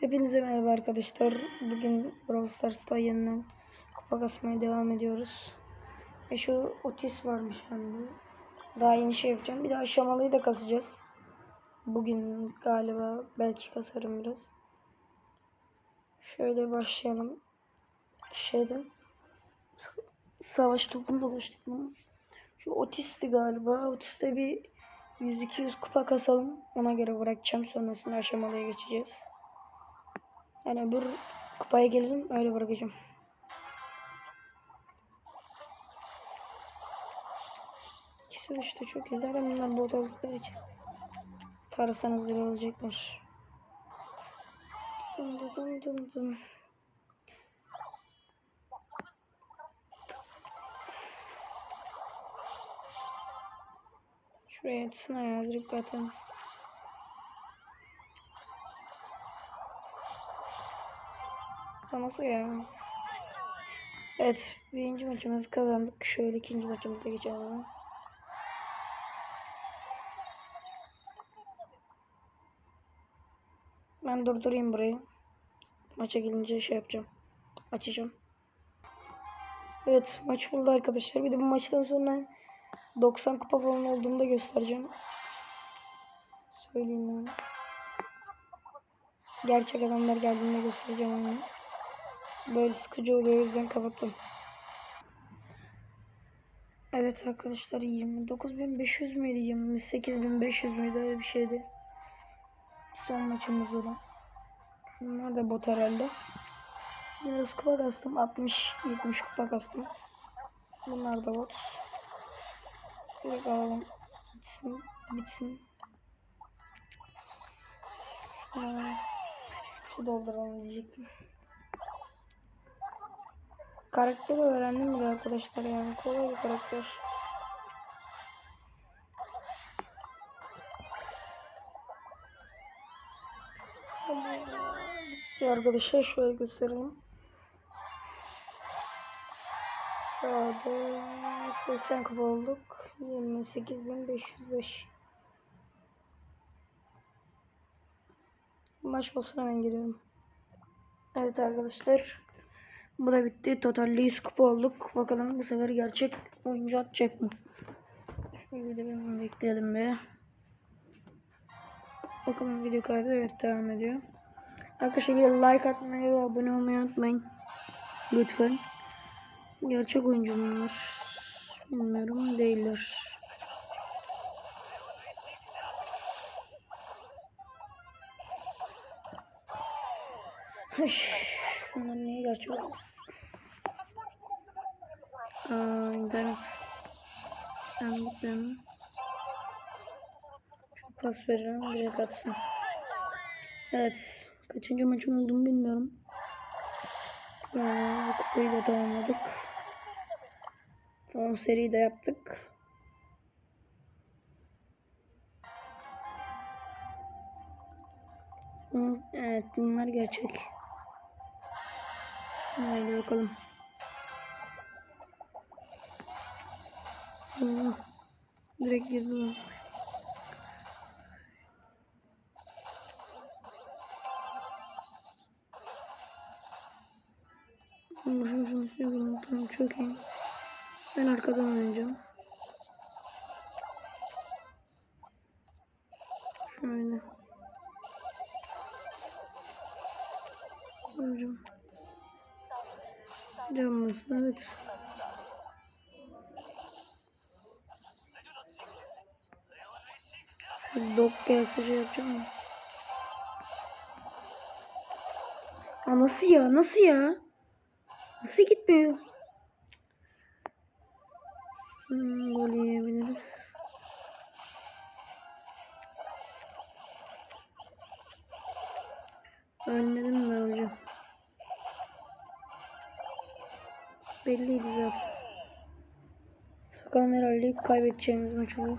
Hepinize merhaba arkadaşlar. Bugün Brawl Stars'ta yeniden kupa kasmaya devam ediyoruz. Ve şu Otis varmış bende. Daha yeni şey yapacağım. Bir de aşamalıyı da kasacağız. Bugün galiba belki kasarım biraz. Şöyle başlayalım. Şeyden. Savaş topunu dolaştık mı? Şu Otis'ti galiba. Otis'te bir 100-200 kupa kasalım. Ona göre bırakacağım. Sonrasında aşamalıya geçeceğiz. Yani öbür kupaya gelelim öyle bırakacağım. İkisi de işte çok iyi. Zaten bunlar bot oldukları için. Tarasanız bile olacaklar. Dın dın dın dın. Şuraya atsın ayağı direkt atalım. Nasıl ya? Evet, birinci maçımızı kazandık. Şöyle ikinci maçımıza geçelim. Ben durdurayım burayı. Maça gelince şey yapacağım. Açacağım. Evet, maç buldu arkadaşlar. Bir de bu maçtan sonra 90 kupa falan olduğunda göstereceğim. Söyleyeyim yani. Gerçek adamlar geldiğinde göstereceğim onu. Böyle sıkıcı oluyor o yüzden kapattım. Evet arkadaşlar 29.500 müydü 28.500 müydü öyle bir şeydi. Son maçımız olan. Bunlar da bot herhalde. Biraz kupa kastım 60-70 kupa kastım. Bunlar da bot. Direkt alalım. Bitsin. Bitsin. Şuna şu dolduralım diyecektim. Karakteri öğrendim bile arkadaşlar yani kolay bir karakter. Bitti arkadaşlar şöyle göstereyim. Sağda 80 kupa olduk. 28.505 Maç olsun hemen giriyorum. Evet arkadaşlar. Bu da bitti. Totalde 100 kupa olduk. Bakalım bu sefer gerçek oyuncu atacak mı? Şöyle bir bekleyelim be. Bakalım video kaydı evet devam ediyor. Arkadaşlar bir like atmayı ve abone olmayı unutmayın. Lütfen. Gerçek oyuncu bunlar. Bilmiyorum değiller. Bunlar niye gerçek oyuncu? Aa, internet. Ben gitmem. Pas veririm direkt atsın. Evet. Kaçıncı maçım olduğunu bilmiyorum. Ee, kupayı da tamamladık. Son seriyi de yaptık. Evet bunlar gerçek. Haydi bakalım. Allah. Direkt girdi şunu şunu tamam çok iyi. Ben arkadan oynayacağım. Şöyle. Hocam. Camlasın evet. Gelse şey yapacağım mı? Ya nasıl ya? Nasıl ya? Nasıl gitmiyor? Hmm, gol yiyebiliriz. Ölmedim mi hocam? Belliydi zaten. Bakalım herhalde kaybedeceğimiz maç olur.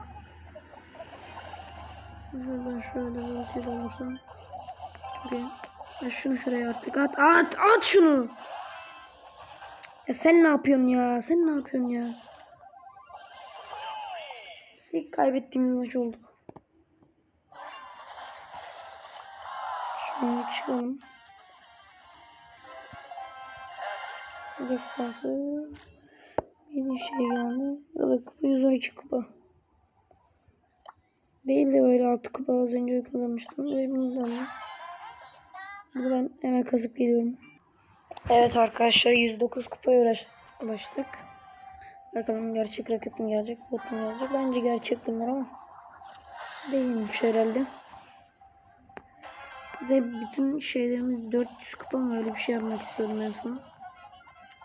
Şuradan şöyle ulti alırsam. Ya şunu şuraya artık at at at şunu. Ya sen ne yapıyorsun ya? Sen ne yapıyorsun ya? İlk kaybettiğimiz maç oldu. Şimdi çıkalım. Destansı. Bir şey geldi. Kupa 112 kupa. Değil de böyle 6 kupa az önce kazanmıştım. Ve bilmiyorum. Burada ben hemen kazıp geliyorum. Evet arkadaşlar 109 kupaya ulaştık. Bakalım gerçek rakip mi gelecek, bot mu gelecek? Bence gerçek bunlar ama değilmiş herhalde. Bir bütün şeylerimiz 400 kupa mı öyle bir şey yapmak istiyordum en son.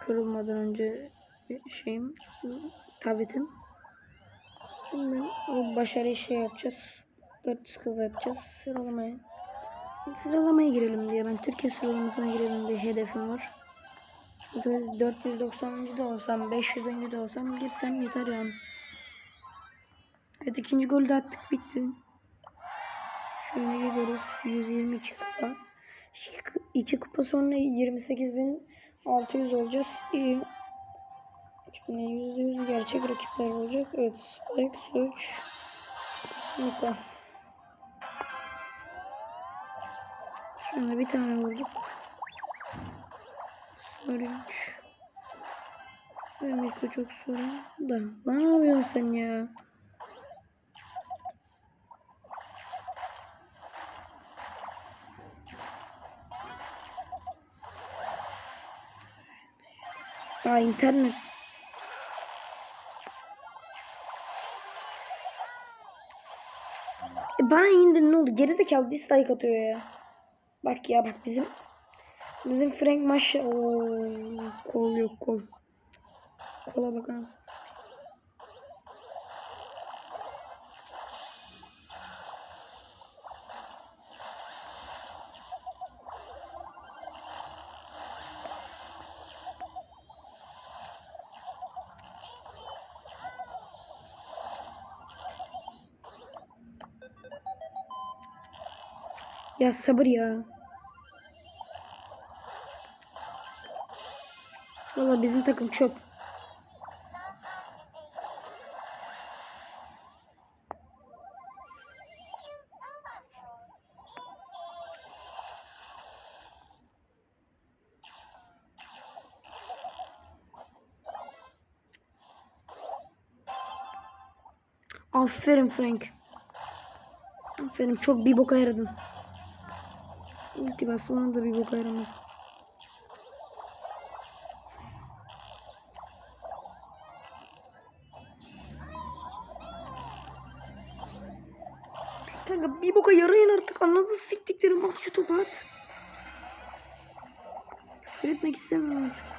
Kırılmadan önce şeyim, tabletim. Şimdi o başarıyı şey yapacağız. 400 kupa yapacağız. Sıralamaya. Sıralamaya girelim diye ben Türkiye sıralamasına girelim diye hedefim var. Çünkü 490. da olsam 500. de olsam girsem yeter yani. Evet ikinci golü de attık bitti. Şöyle gidiyoruz 122 kupa. 2 kupa sonra 28.600 olacağız. İyi. Şimdi %100 gerçek rakipler olacak. Evet Spike, Search, Nika. Şimdi bir tane vurduk. Sarıç. Nika çok sorun da. Ne yapıyorsun sen ya? Aa internet. Bana indir ne oldu? Gerizekalı dislike atıyor ya. Bak ya bak bizim bizim Frank maş kol yok kol. Kola bakar Ya sabır ya. Valla bizim takım çöp. Aferin Frank. Aferin çok bir boka yaradın. Ulti bastı ona da bir boka yaramadı. Kanka bir boka yarayın artık anladın siktiklerim at şu topu at. Küfür etmek istemiyorum artık.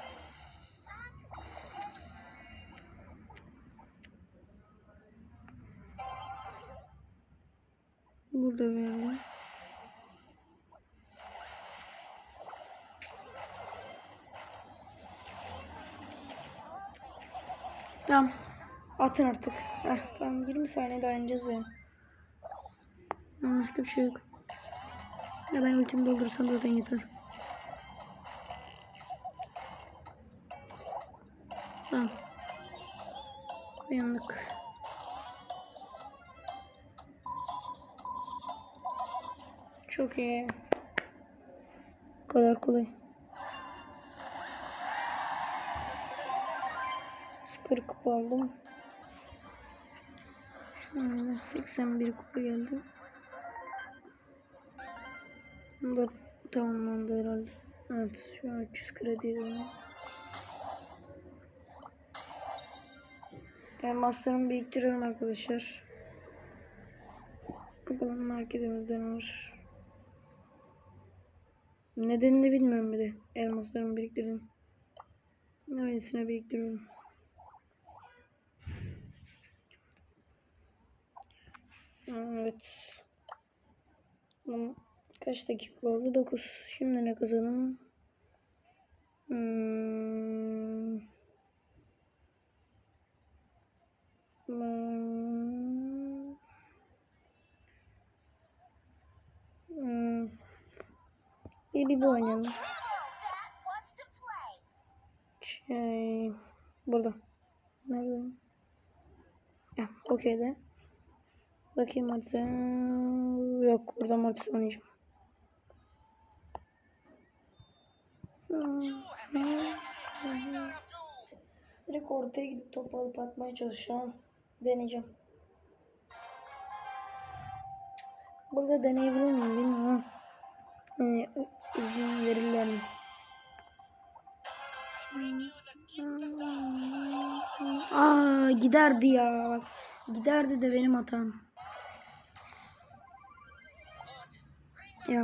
Burada böyle. Tamam. Atın artık. Heh, tamam 20 saniye dayanacağız ya. Başka bir şey yok. Ya ben ultimi doldursam zaten yeter. Tamam. Uyandık. Çok iyi. Bu kadar kolay. 40 kupa aldım. Şimdi 81 kupa geldi. Bu da tamamlandı herhalde. Evet şu an 300 kredi yazıyor. Ben master'ımı biriktiriyorum arkadaşlar. Bakalım marketimizde ne var. Nedenini bilmiyorum bir de. Elmaslarımı biriktirdim. Öylesine biriktiriyorum. Evet. Kaç dakika oldu? 9. Şimdi ne kazanım? Hmm. Hmm. Hmm. Bir bu oynayalım. Şey, burada. Nerede? Ya, okey de. Bakayım hadi. Yok, burada Mortis oynayacağım. Direkt ortaya gidip topu alıp atmaya çalışacağım. Deneyeceğim. Burada deneyebilir miyim bilmiyorum. Ee, izin verirler mi? Aa giderdi ya. Giderdi de benim hatam. Ya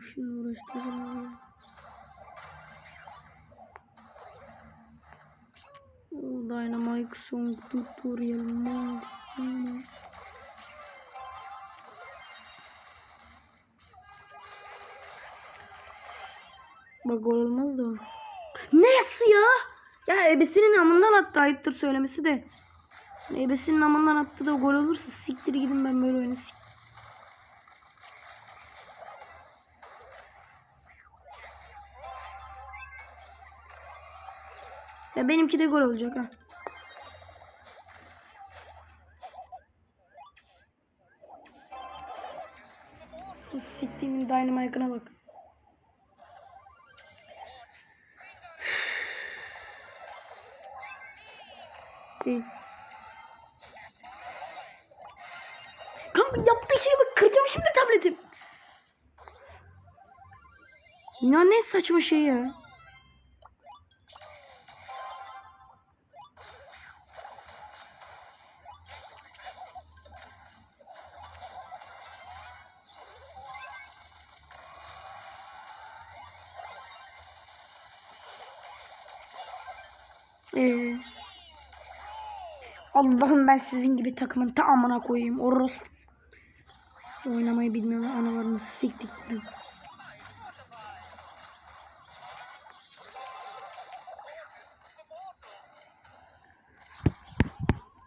şunu uğraştırdım. Dynamite Song Tutorial Mode. Bak gol olmaz da o. Nasıl ya? Ya ebesinin amından attı ayıptır söylemesi de. Ebesinin amından attı da gol olursa siktir gidin ben böyle oyunu sik. Ya benimki de gol olacak ha. Siktiğimin Dynamite'ına bak. Değil. Kanka yaptığı şeye bak kıracağım şimdi tabletim. Ya ne saçma şey ya. Ee, Allah'ım ben sizin gibi takımın tamamına koyayım. Orospu. Oynamayı bilmiyorum. Analarını siktiklerim.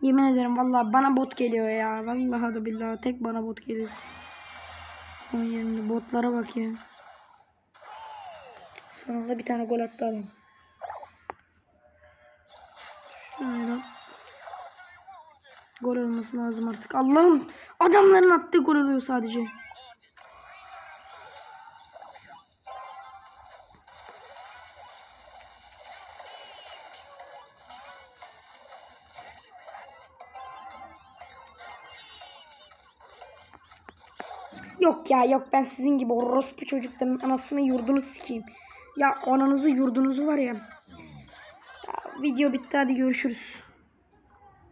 Yemin ederim vallahi bana bot geliyor ya. Vallahi da billahi tek bana bot geliyor. Onun yerine botlara bak ya. Sonunda bir tane gol attı adam. Gol olması lazım artık. Allah'ım adamların attığı gol oluyor sadece. Yok ya yok ben sizin gibi orospu çocukların anasını yurdunu sikeyim. Ya ananızı yurdunuzu var ya. ya video bitti hadi görüşürüz.